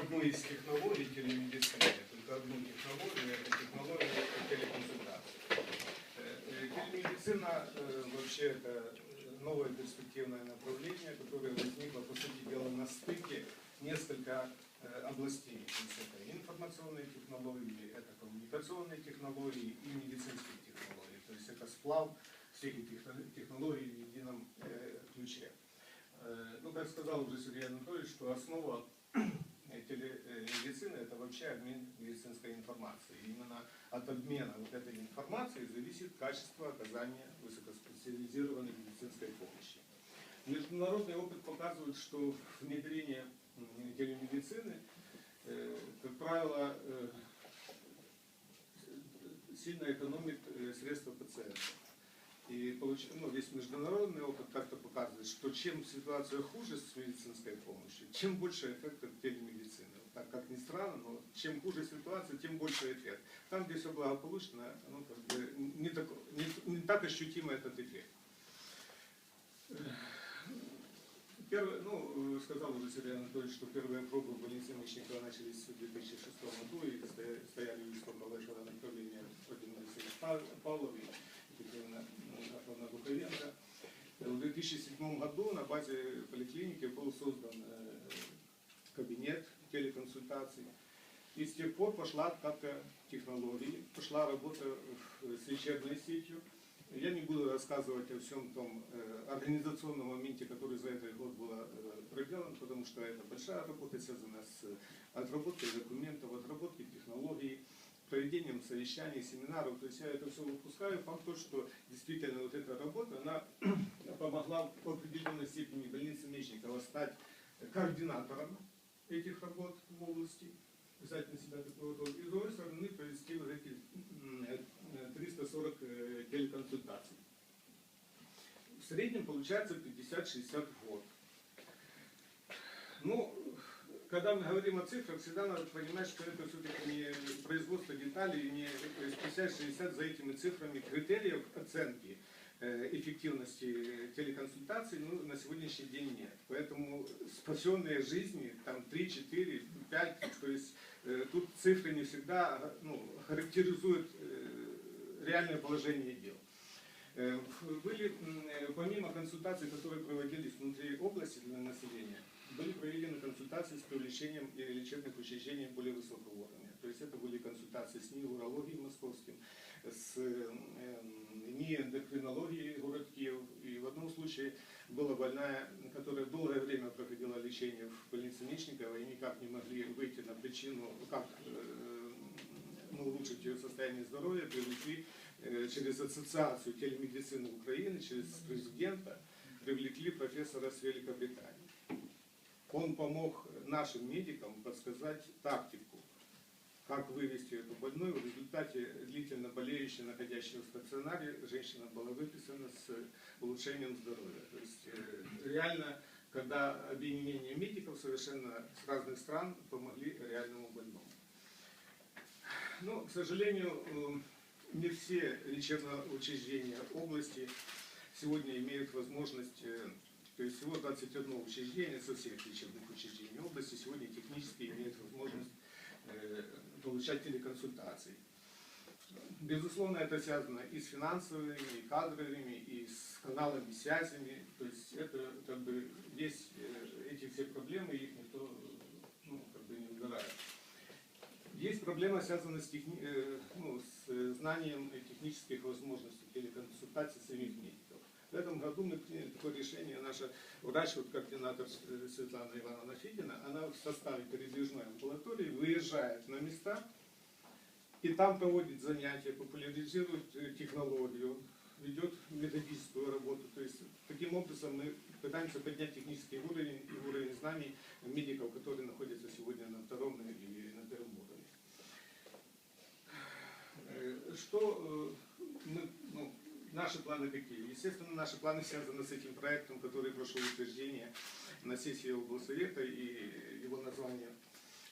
одну из технологий телемедицины, только одну технологию, это технология телеконсультации. Э, Телемедицина э, вообще это новое перспективное направление, которое возникло, по сути дела, на стыке несколько э, областей. То есть это информационные технологии, это коммуникационные технологии и медицинские технологии. То есть это сплав всех этих технологий в едином ключе. Ну, как сказал уже Сергей Анатольевич, что основа вообще обмен медицинской информацией. Именно от обмена вот этой информацией зависит качество оказания высокоспециализированной медицинской помощи. Международный опыт показывает, что внедрение телемедицины, э, как правило, э, сильно экономит э, средства пациента. И ну, весь международный опыт как-то показывает, что чем ситуация хуже с медицинской помощью, чем больше эффект от телемедицины. Так как ни странно, но чем хуже ситуация, тем больше эффект. Там, где все благополучно, ну, как бы не, так, не, не так ощутимо этот эффект. Первый, ну, сказал уже Сергей Анатольевич, что первые пробы в Мечникова начались в 2006 году и стоя- стояли у исполнительного направления Владимир Алексеевич Пав- Павлов и Екатерина Афоновна Духовенко. В 2007 году на базе поликлиники был создан э, кабинет телеконсультаций. И с тех пор пошла откатка технологий, пошла работа с лечебной сетью. Я не буду рассказывать о всем том э, организационном моменте, который за этот год был э, проделан, потому что это большая работа, связанная с отработкой документов, отработкой технологий, проведением совещаний, семинаров. То есть я это все выпускаю. Факт то, что действительно вот эта работа, она помогла в определенной степени больнице Мечникова стать координатором этих работ в области, на себя такую роль. И с другой стороны, провести вот эти м, э, 340 э, телеконсультаций. В среднем получается 50-60 в год. Ну, когда мы говорим о цифрах, всегда надо понимать, что это все-таки не производство деталей, не то есть 50-60 за этими цифрами критериев оценки э, эффективности телеконсультаций ну, на сегодняшний день нет. Поэтому спасенные жизни, там 3, 4, 5, то есть э, тут цифры не всегда ну, характеризуют э, реальное положение дел. Э, Были, э, помимо консультаций, которые проводились внутри области консультации с привлечением и лечебных учреждений более высокого уровня. То есть это были консультации с НИИ урологией московским, с э, м, НИИ эндокринологией город Киев. И в одном случае была больная, которая долгое время проходила лечение в больнице Мечникова и никак не могли выйти на причину, как э, ну, улучшить ее состояние здоровья, привлекли э, через Ассоциацию телемедицины Украины, через президента, привлекли профессора с Великобритании. Он помог нашим медикам подсказать тактику, как вывести эту больную. В результате длительно болеющая, находящая в стационаре, женщина была выписана с улучшением здоровья. То есть э, реально, когда объединение медиков совершенно с разных стран помогли реальному больному. Но, к сожалению, э, не все лечебные учреждения области сегодня имеют возможность, э, то есть всего 21 учреждение со всех лечебных учреждений области сегодня технически имеют возможность э, получать телеконсультации. Безусловно, это связано и с финансовыми, и кадровыми, и с каналами, связями. То есть это как бы есть э, эти все проблемы, их никто ну, как бы не убирает. Есть проблема, связанная с, техни- э, ну, с знанием технических возможностей телеконсультаций самих медиков. Мы приняли такое решение. Наша врач, вот координатор э, Светлана Ивановна Федина, она в составе передвижной амбулатории выезжает на места и там проводит занятия, популяризирует э, технологию, ведет методическую работу. То есть таким образом мы пытаемся поднять технический уровень и уровень знаний медиков, которые находятся сегодня на втором или на первом уровне. Э, Что мы, ну, наши планы какие? Естественно, наши планы связаны с этим проектом, который прошел утверждение на сессии облсовета и его название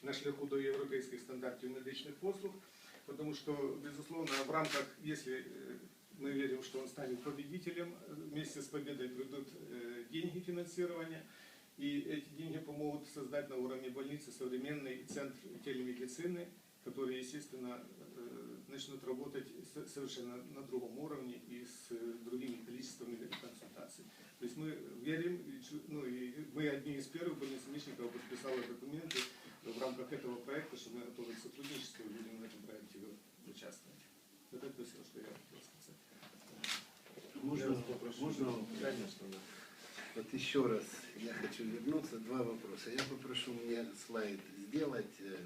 на шляху до європейських стандартів медичних послуг, потому что, безусловно, в рамках, если э, мы верим, что он станет победителем, э, вместе с победой придут э, деньги финансирования, И эти деньги помогут создать на уровне больницы современный центр телемедицины, который, естественно, э, начнут работать со- совершенно на другом уровне и с э, другими количествами консультаций. То есть мы верим, ну и мы одни из первых, больница Мечникова подписала документы в рамках этого проекта, что мы готовы к сотрудничеству и будем в этом проекте участвовать. Вот это все, что я хотел сказать. Можно, можно Конечно, да. вот еще раз я хочу вернуться, два вопроса. Я попрошу мне слайд сделать э,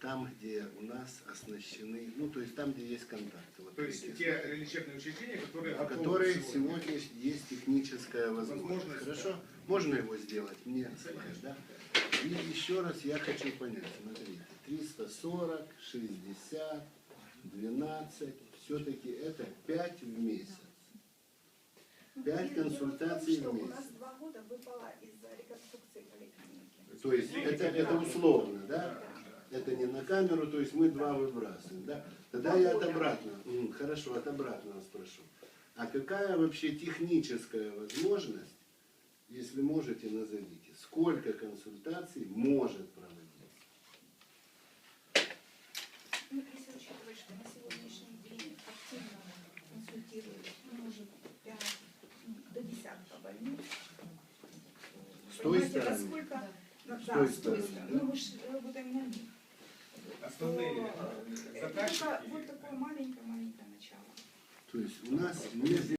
там, где у нас оснащены, ну то есть там, где есть контакты. Вот То есть те слайд. лечебные учреждения, которые готовы которой сегодня. сегодня есть техническая возможность. Возможность, Хорошо? да. Можно его сделать? Мне слайд, Конечно. да? И еще раз я хочу понять, смотрите, 340, 60, 12, все-таки это 5 в месяц. Пять Дело в том, консультаций в У нас месяц. два года выпало из-за реконструкции поликлиники. То есть это, это условно, да? Это не на камеру, то есть мы два выбрасываем, да? Тогда я от обратного, хорошо, от обратного спрошу. А какая вообще техническая возможность, если можете, назовите, сколько консультаций может проводиться? Ну, если учитывать, что на сегодняшний день активно консультируют, ну, может, 5, до десятка больниц. С той стороны? насколько... ну, С да, с той стороны, стороны. да? Ну, мы же работаем на них. Основные То, э, заказчики. это вот такое маленькое-маленькое начало. То есть у нас не